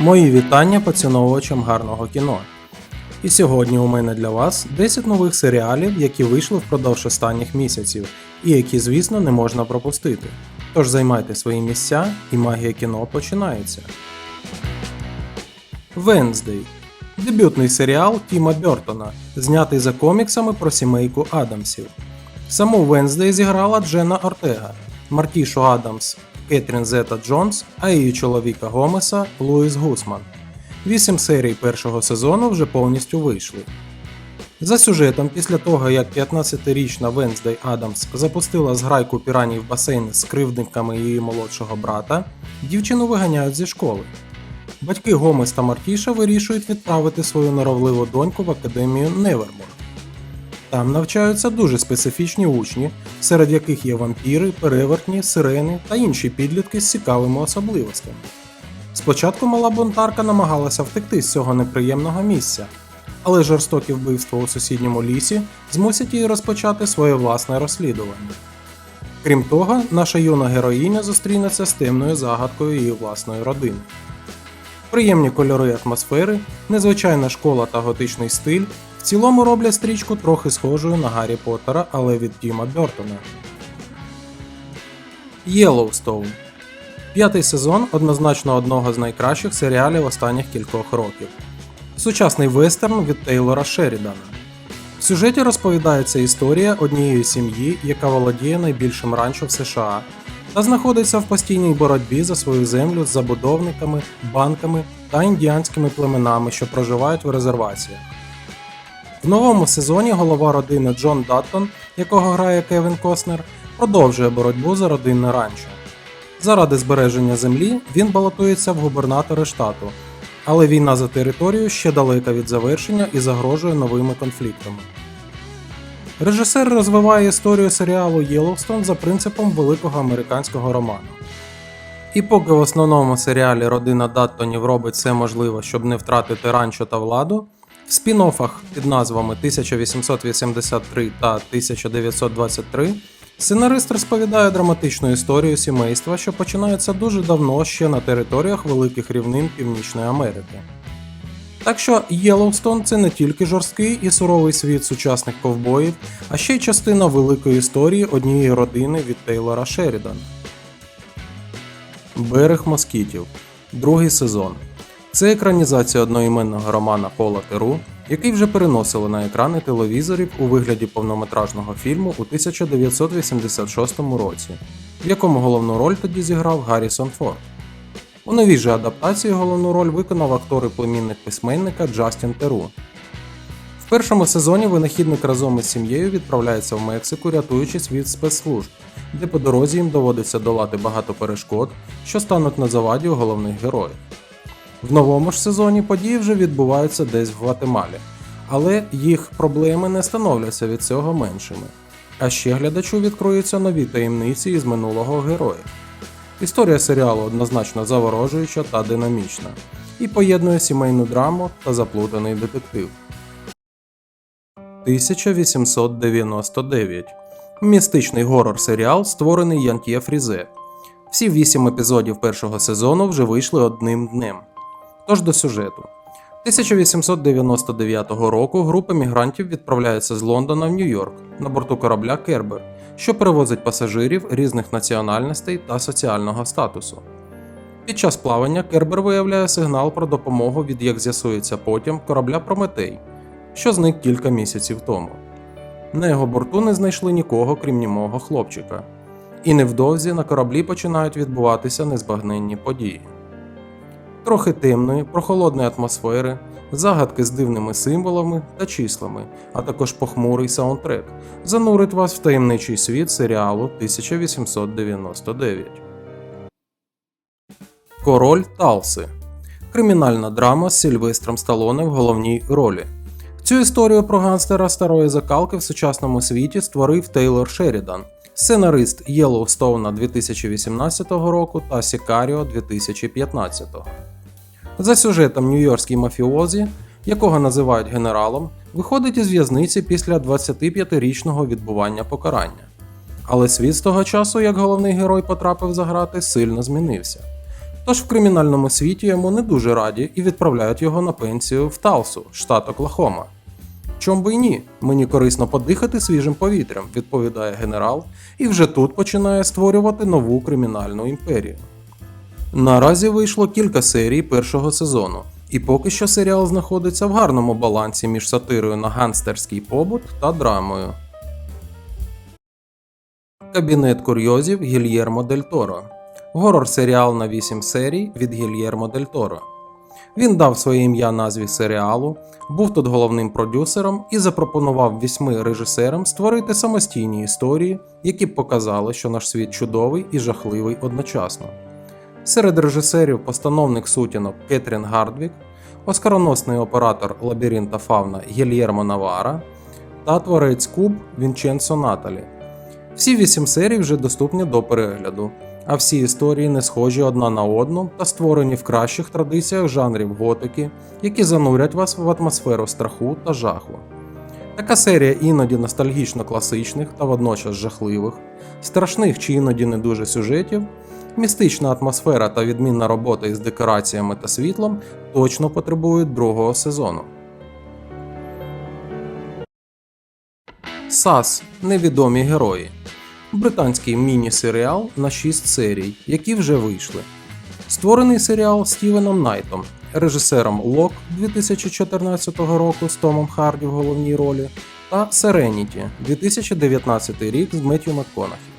Мої вітання поціновувачам гарного кіно. І сьогодні у мене для вас 10 нових серіалів, які вийшли впродовж останніх місяців, і які, звісно, не можна пропустити. Тож займайте свої місця, і магія кіно починається. Венздей дебютний серіал Тіма Бертона, знятий за коміксами про сімейку Адамсів. Саму Венздей зіграла Джена Ортега, Мартішу Адамс, Кетрін Зета Джонс, а її чоловіка Гомеса Луїс Гусман. Вісім серій першого сезону вже повністю вийшли. За сюжетом, після того як 15-річна Венздей Адамс запустила зграйку піранів в басейн з кривдниками її молодшого брата, дівчину виганяють зі школи. Батьки Гомес та Мартіша вирішують відправити свою норовливу доньку в академію Невермор. Там навчаються дуже специфічні учні, серед яких є вампіри, перевертні, сирени та інші підлітки з цікавими особливостями. Спочатку мала бунтарка намагалася втекти з цього неприємного місця, але жорстокі вбивства у сусідньому лісі змусять її розпочати своє власне розслідування. Крім того, наша юна героїня зустрінеться з темною загадкою її власної родини. Приємні кольори атмосфери, незвичайна школа та готичний стиль в цілому роблять стрічку трохи схожою на Гаррі Поттера, але від Тіма Бертона. Єлоустоун П'ятий сезон однозначно одного з найкращих серіалів останніх кількох років. Сучасний вестерн від Тейлора Шерідана. В сюжеті розповідається історія однієї сім'ї, яка володіє найбільшим ранчо в США, та знаходиться в постійній боротьбі за свою землю з забудовниками, банками та індіанськими племенами, що проживають в резерваціях. В новому сезоні голова родини Джон Даттон, якого грає Кевін Костнер, продовжує боротьбу за родинне ранчо. Заради збереження землі він балотується в губернатори штату, але війна за територію ще далека від завершення і загрожує новими конфліктами. Режисер розвиває історію серіалу Єловстон за принципом великого американського роману. І поки в основному серіалі родина Даттонів робить все можливе, щоб не втратити ранчо та владу, в спін-оффах під назвами 1883 та 1923 сценарист розповідає драматичну історію сімейства, що починається дуже давно ще на територіях великих рівнин Північної Америки. Так що Єлоустон це не тільки жорсткий і суровий світ сучасних ковбоїв, а ще й частина великої історії однієї родини від Тейлора Шерідана. Берег москітів. Другий сезон. Це екранізація одноіменного романа Пола Теру, який вже переносили на екрани телевізорів у вигляді повнометражного фільму у 1986 році, в якому головну роль тоді зіграв Гаррісон Форд. У новій же адаптації головну роль виконав актор і племінник письменника Джастін Теру. В першому сезоні винахідник разом із сім'єю відправляється в Мексику, рятуючись від спецслужб, де по дорозі їм доводиться долати багато перешкод, що стануть на заваді у головних героїв. В новому ж сезоні події вже відбуваються десь в Гватемалі, але їх проблеми не становляться від цього меншими. А ще глядачу відкриються нові таємниці із минулого героя. Історія серіалу однозначно заворожуюча та динамічна, і поєднує сімейну драму та заплутаний детектив. 1899 Містичний горор серіал, створений Янтє Фрізе. Всі вісім епізодів першого сезону вже вийшли одним днем. Тож до сюжету. 1899 року група мігрантів відправляється з Лондона в Нью-Йорк на борту корабля Кербер, що перевозить пасажирів різних національностей та соціального статусу. Під час плавання Кербер виявляє сигнал про допомогу від, як з'ясується потім, корабля Прометей, що зник кілька місяців тому. На його борту не знайшли нікого, крім німого хлопчика. І невдовзі на кораблі починають відбуватися незбагненні події. Трохи темної, прохолодної атмосфери, загадки з дивними символами та числами, а також похмурий саундтрек занурить вас в таємничий світ серіалу 1899. Король Талси кримінальна драма з Сільвестром Сталоне в головній ролі. Цю історію про гангстера старої закалки в сучасному світі створив Тейлор Шерідан, сценарист Єлоустоуна 2018 року та Сікаріо 2015. За сюжетом нью-йоркський мафіозі, якого називають генералом, виходить із в'язниці після 25-річного відбування покарання. Але світ з того часу, як головний герой потрапив за грати, сильно змінився. Тож в кримінальному світі йому не дуже раді і відправляють його на пенсію в Талсу, штат Оклахома. Чом би й ні, мені корисно подихати свіжим повітрям, відповідає генерал, і вже тут починає створювати нову кримінальну імперію. Наразі вийшло кілька серій першого сезону, і поки що серіал знаходиться в гарному балансі між сатирою на гангстерський побут та драмою. Кабінет курйозів Гільєрмо Дель Торо. Горор-серіал на 8 серій від Гільєрмо Дель Торо. Він дав своє ім'я назві серіалу, був тут головним продюсером і запропонував вісьми режисерам створити самостійні історії, які б показали, що наш світ чудовий і жахливий одночасно. Серед режисерів постановник сутінок Кетрін Гардвік, оскароносний оператор Лабіринта Фавна Гільєрмо Навара та творець Куб Вінченцо Наталі. Всі вісім серій вже доступні до перегляду, а всі історії не схожі одна на одну та створені в кращих традиціях жанрів готики, які занурять вас в атмосферу страху та жаху. Така серія іноді ностальгічно класичних та водночас жахливих, страшних чи іноді не дуже сюжетів, містична атмосфера та відмінна робота із декораціями та світлом точно потребують другого сезону. САС Невідомі герої. Британський міні-серіал на 6 серій, які вже вийшли. Створений серіал Стівеном Найтом, режисером Лок 2014 року з Томом Харді в головній ролі та Serenity 2019 рік з Меттью МакКонахі.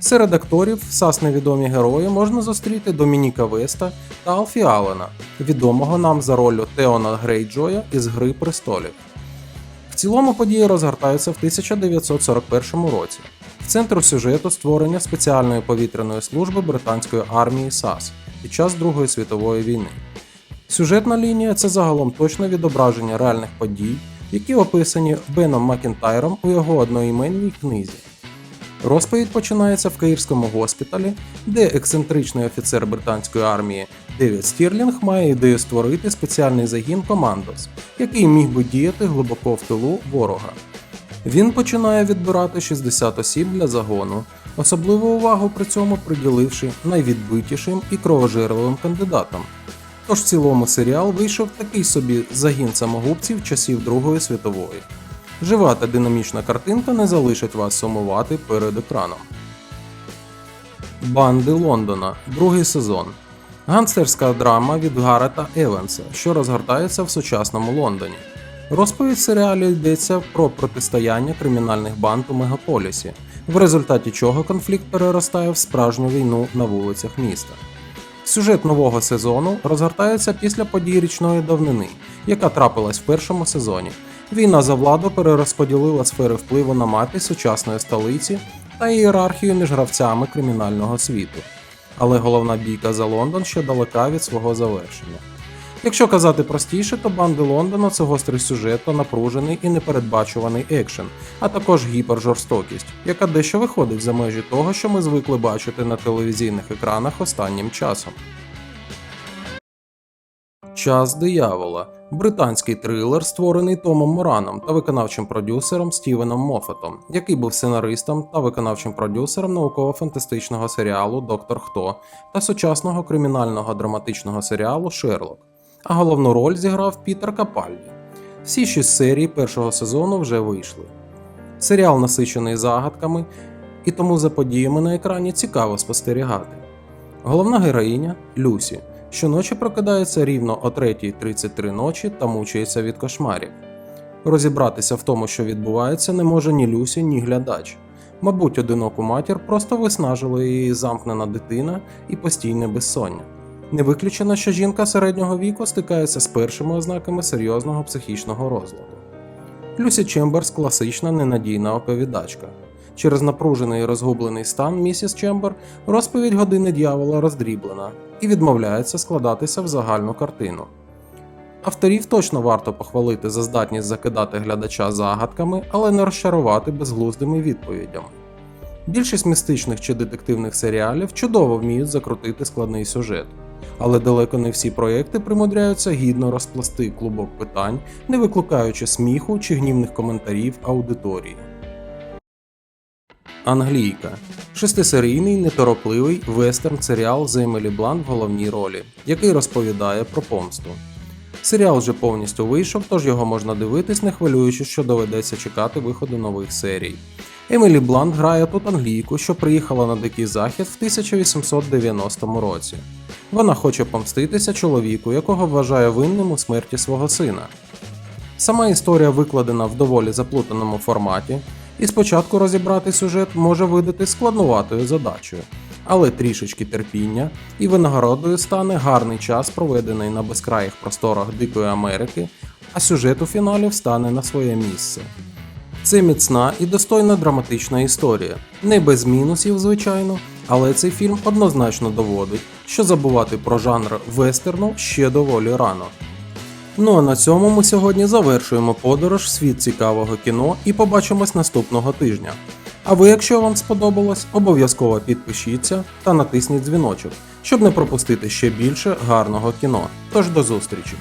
Серед акторів САС невідомі герої можна зустріти Домініка Веста та Алфі Аллена, відомого нам за ролью Теона Грейджоя із Гри престолів. В цілому події розгортаються в 1941 році. В центру сюжету створення спеціальної повітряної служби британської армії САС під час Другої світової війни. Сюжетна лінія це загалом точне відображення реальних подій, які описані Беном Макінтайром у його одноіменній книзі. Розповідь починається в Каїрському госпіталі, де ексцентричний офіцер британської армії Девід Стірлінг має ідею створити спеціальний загін Командос, який міг би діяти глибоко в тилу ворога. Він починає відбирати 60 осіб для загону, особливу увагу при цьому приділивши найвідбитішим і кровожерливим кандидатам. Тож в цілому серіал вийшов такий собі загін самогубців часів Другої світової. Жива та динамічна картинка не залишить вас сумувати перед екраном. Банди Лондона. Другий сезон. Гангстерська драма від Гарета Еванса, що розгортається в сучасному Лондоні. Розповідь в серіалі йдеться про протистояння кримінальних банд у мегаполісі, в результаті чого конфлікт переростає в справжню війну на вулицях міста. Сюжет нового сезону розгортається після подій річної давнини, яка трапилась в першому сезоні. Війна за владу перерозподілила сфери впливу на мапі сучасної столиці та ієрархію між гравцями кримінального світу. Але головна бійка за Лондон ще далека від свого завершення. Якщо казати простіше, то банди Лондона це гострий сюжет та напружений і непередбачуваний екшен, а також гіпержорстокість, яка дещо виходить за межі того, що ми звикли бачити на телевізійних екранах останнім часом. Час диявола британський трилер, створений Томом Мораном та виконавчим продюсером Стівеном Моффетом, який був сценаристом та виконавчим продюсером науково-фантастичного серіалу Доктор Хто та сучасного кримінального драматичного серіалу Шерлок. А головну роль зіграв Пітер Капальді. Всі шість серій першого сезону вже вийшли. Серіал насичений загадками, і тому за подіями на екрані цікаво спостерігати. Головна героїня Люсі щоночі прокидається рівно о 3.33 ночі та мучається від кошмарів. Розібратися в тому, що відбувається, не може ні Люсі, ні глядач. Мабуть, одиноку матір просто виснажила її замкнена дитина і постійне безсоння. Не виключено, що жінка середнього віку стикається з першими ознаками серйозного психічного розладу. Люсі Чемберс класична ненадійна оповідачка. Через напружений і розгублений стан місіс Чембер розповідь години дьявола роздріблена і відмовляється складатися в загальну картину. Авторів точно варто похвалити за здатність закидати глядача загадками, але не розчарувати безглуздими відповідями. Більшість містичних чи детективних серіалів чудово вміють закрутити складний сюжет, але далеко не всі проекти примудряються гідно розпласти клубок питань, не викликаючи сміху чи гнівних коментарів аудиторії. Англійка. шестисерійний неторопливий вестерн-серіал з Емілі Блант в головній ролі, який розповідає про помсту. Серіал вже повністю вийшов, тож його можна дивитись, не хвилюючись, що доведеться чекати виходу нових серій. Емілі Блант грає тут англійку, що приїхала на дикий захід в 1890 році. Вона хоче помститися чоловіку, якого вважає винним у смерті свого сина. Сама історія викладена в доволі заплутаному форматі, і спочатку розібрати сюжет може видати складнуватою задачею, але трішечки терпіння і винагородою стане гарний час, проведений на безкраїх просторах Дикої Америки, а сюжет у фіналі встане на своє місце. Це міцна і достойна драматична історія, не без мінусів, звичайно, але цей фільм однозначно доводить, що забувати про жанр вестерну ще доволі рано. Ну а на цьому ми сьогодні завершуємо подорож в світ цікавого кіно і побачимось наступного тижня. А ви, якщо вам сподобалось, обов'язково підпишіться та натисніть дзвіночок, щоб не пропустити ще більше гарного кіно. Тож до зустрічі!